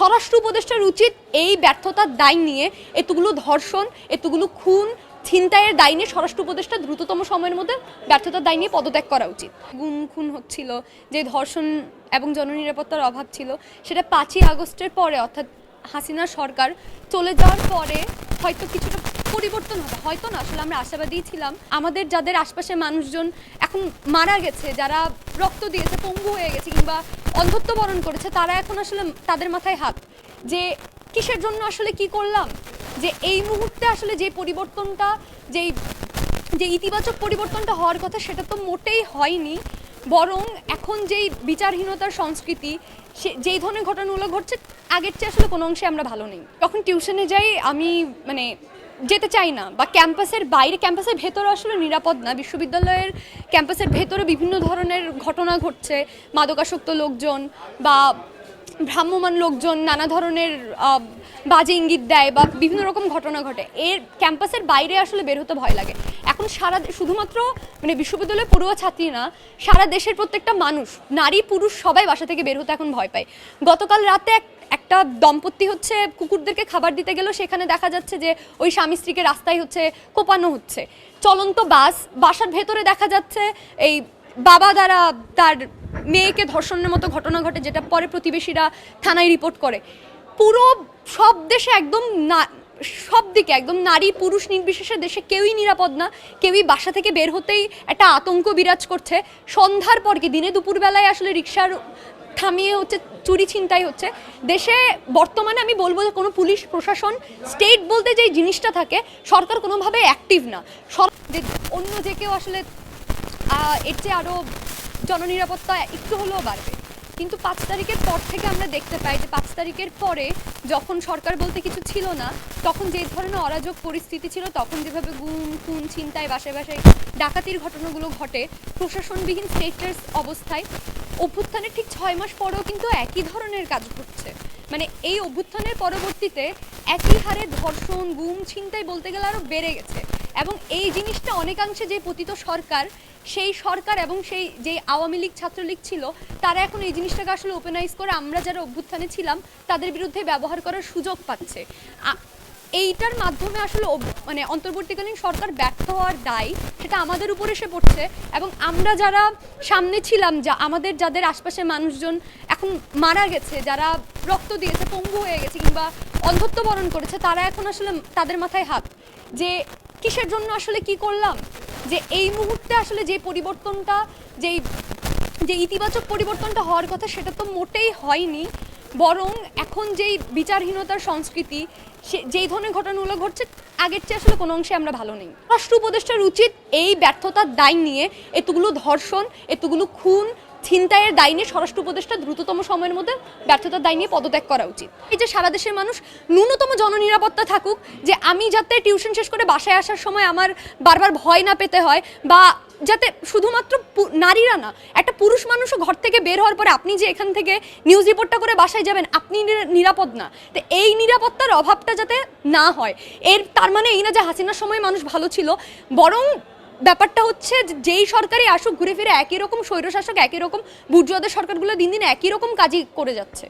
স্বরাষ্ট্র উপদেষ্টার উচিত এই ব্যর্থতার দায় নিয়ে এতগুলো ধর্ষণ, এতগুলো খুন, ছিনতাইয়ের দায় নিয়ে স্বরাষ্ট্র উপদেষ্টা দ্রুততম সময়ের মধ্যে ব্যর্থতার দায় নিয়ে পদত্যাগ করা উচিত। গুম, খুন হচ্ছিল, যে ধর্ষণ এবং জননিরাপত্তার অভাব ছিল, সেটা পাঁচই আগস্টের পরে, অর্থাৎ হাসিনা সরকার চলে যাওয়ার পরে হয়তো কিছুটা পরিবর্তন হবে। হয়তো না, আসলে আমরা আশাবাদী ছিলাম। আমাদের যাদের আশপাশে মানুষজন এখন মারা গেছে, যারা রক্ত দিয়েছে, পঙ্গু হয়ে গেছে কিংবা অন্ধত্ব বরণ করেছে, তারা এখন আসলে তাদের মাথায় হাত। যে কিসের জন্য আসলে কি করলাম? যে এই মুহূর্তে আসলে যে পরিবর্তনটা, যেই, যে ইতিবাচক পরিবর্তনটা হওয়ার কথা, সেটা তো মোটেই হয়নি। বরং এখন যেই বিচারহীনতার সংস্কৃতি, সে, যেই ধরনের ঘটনাগুলো ঘটছে, আগের চেয়ে আসলে কোনো অংশে আমরা ভালো নেই। যখন টিউশনে যাই, আমি মানে যেতে চাই না বা ক্যাম্পাসের বাইরে, ক্যাম্পাসের ভেতরে আসলে নিরাপদ না। বিশ্ববিদ্যালয়ের ক্যাম্পাসের ভেতরে বিভিন্ন ধরনের ঘটনা ঘটছে। মাদকাসক্ত লোকজন বা ভ্রাম্যমান লোকজন নানা ধরনের বাজে ইঙ্গিত দেয় বা বিভিন্ন রকম ঘটনা ঘটে। এর ক্যাম্পাসের বাইরে আসলে বের হতে ভয় লাগে। এখন সারা শুধুমাত্র মানে বিশ্ববিদ্যালয়ের পড়ুয়া ছাত্রী না, সারা দেশের প্রত্যেকটা মানুষ, নারী, পুরুষ সবাই বাসা থেকে বের হতে এখন ভয় পায়। গতকাল রাতে এক একটা দম্পতি হচ্ছে, কুকুরদেরকে খাবার দিতে গেল সেখানে দেখা যাচ্ছে যে ওই স্বামী স্ত্রীকে রাস্তায় হচ্ছে কোপানো হচ্ছে। চলন্ত বাস, বাসার ভেতরে দেখা যাচ্ছে এই বাবা দ্বারা তার মেয়েকে ধর্ষণের মতো ঘটনা ঘটে, যেটা পরে প্রতিবেশীরা থানায় রিপোর্ট করে। পুরো সব দেশে একদম না, সব দিকে একদম নারী, পুরুষ, নির্বিশেষে দেশে কেউই নিরাপদ না। কেউই বাসা থেকে বের হতেই একটা আতঙ্ক বিরাজ করছে। সন্ধ্যার পর কি, দিনে দুপুরবেলায় আসলে রিক্সার থামিয়ে হচ্ছে চুরি ছিনতাই হচ্ছে। দেশে বর্তমানে আমি বলব যে কোনো পুলিশ, প্রশাসন স্টেট বলতে যে জিনিসটা থাকে, সরকার কোনোভাবে অ্যাক্টিভ না। সর- যে অন্য যে কেউ আসলে এর চেয়ে আরও জননিরাপত্তা একটু হলেও বাড়বে। কিন্তু পাঁচ তারিখের পর থেকে আমরা দেখতে পাই যে পাঁচ তারিখের পরে যখন সরকার বলতে কিছু ছিল না, তখন যে ধরনের অরাজক পরিস্থিতি ছিল, তখন যেভাবে গুম, খুন, ছিনতাই, বাসায় বাসায় ডাকাতির ঘটনাগুলো ঘটে, প্রশাসনবিহীন স্টেটের অবস্থায় অভ্যুত্থানের ঠিক ছয় মাস পরেও কিন্তু একই ধরনের কাজ ঘটছে। মানে এই অভ্যুত্থানের পরবর্তীতে একই হারে ধর্ষণ, গুম, ছিনতাই বলতে গেলে আরও বেড়ে গেছে। এবং এই জিনিসটা অনেকাংশে যে পতিত সরকার, সেই সরকার এবং সেই যে আওয়ামী লীগ ছাত্রলীগ ছিল, তারা এখন এই জিনিসটাকে আসলে ওপেনাইজ করে আমরা যারা অভ্যুত্থানে ছিলাম, তাদের বিরুদ্ধে ব্যবহার করার সুযোগ পাচ্ছে। এইটার মাধ্যমে আসলে মানে অন্তর্বর্তীকালীন সরকার ব্যর্থ হওয়ার দায় সেটা আমাদের উপর এসে পড়ছে এবং আমরা যারা সামনে ছিলাম, যা আমাদের যাদের আশপাশের মানুষজন এখন মারা গেছে, যারা রক্ত দিয়েছে, পঙ্গু হয়ে গেছে কিংবা অন্ধত্ব বরণ করেছে, তারা এখন আসলে তাদের মাথায় হাত। যে কিসের জন্য আসলে কি করলাম? যে এই মুহূর্তে আসলে যে পরিবর্তনটা, যেই যে ইতিবাচক পরিবর্তনটা হওয়ার কথা সেটা তো মোটেই হয়নি। বরং এখন যেই বিচারহীনতার সংস্কৃতি, সে- যেই ধরনের ঘটনাগুলো ঘটছে, আগের চেয়ে আসলে কোনো অংশে আমরা ভালো নেই। রাষ্ট্র উপদেষ্টার উচিত এই ব্যর্থতার দায় নিয়ে এতগুলো ধর্ষণ, এতগুলো খুন ছিনতাইয়ের দায় নিয়ে স্বরাষ্ট্র উপদেষ্টা দ্রুততম সময়ের মধ্যে ব্যর্থতার দায় নিয়ে পদত্যাগ করা উচিত। এই যে সারা দেশের মানুষ ন্যূনতম জননিরাপত্তা থাকুক, যে আমি যাতে টিউশন শেষ করে বাসায় আসার সময় আমার বারবার ভয় না পেতে হয়, বা যাতে শুধুমাত্র নারীরা না, একটা পুরুষ মানুষও ঘর থেকে বের হওয়ার পরে আপনি যে এখান থেকে নিউজ রিপোর্টটা করে বাসায় যাবেন, আপনি নিরাপদ না। তো এই নিরাপত্তার অভাবটা যাতে না হয়, এর তার মানে এই না যে হাসিনার সময় মানুষ ভালো ছিল, বরং ব্যাপারটা হচ্ছে যেই সরকারই আসুক, ঘুরে ফিরে একই রকম স্বৈরশাসক, একই রকম বুর্জুয়াদের সরকারগুলো দিন দিন একই রকম কাজই করে যাচ্ছে।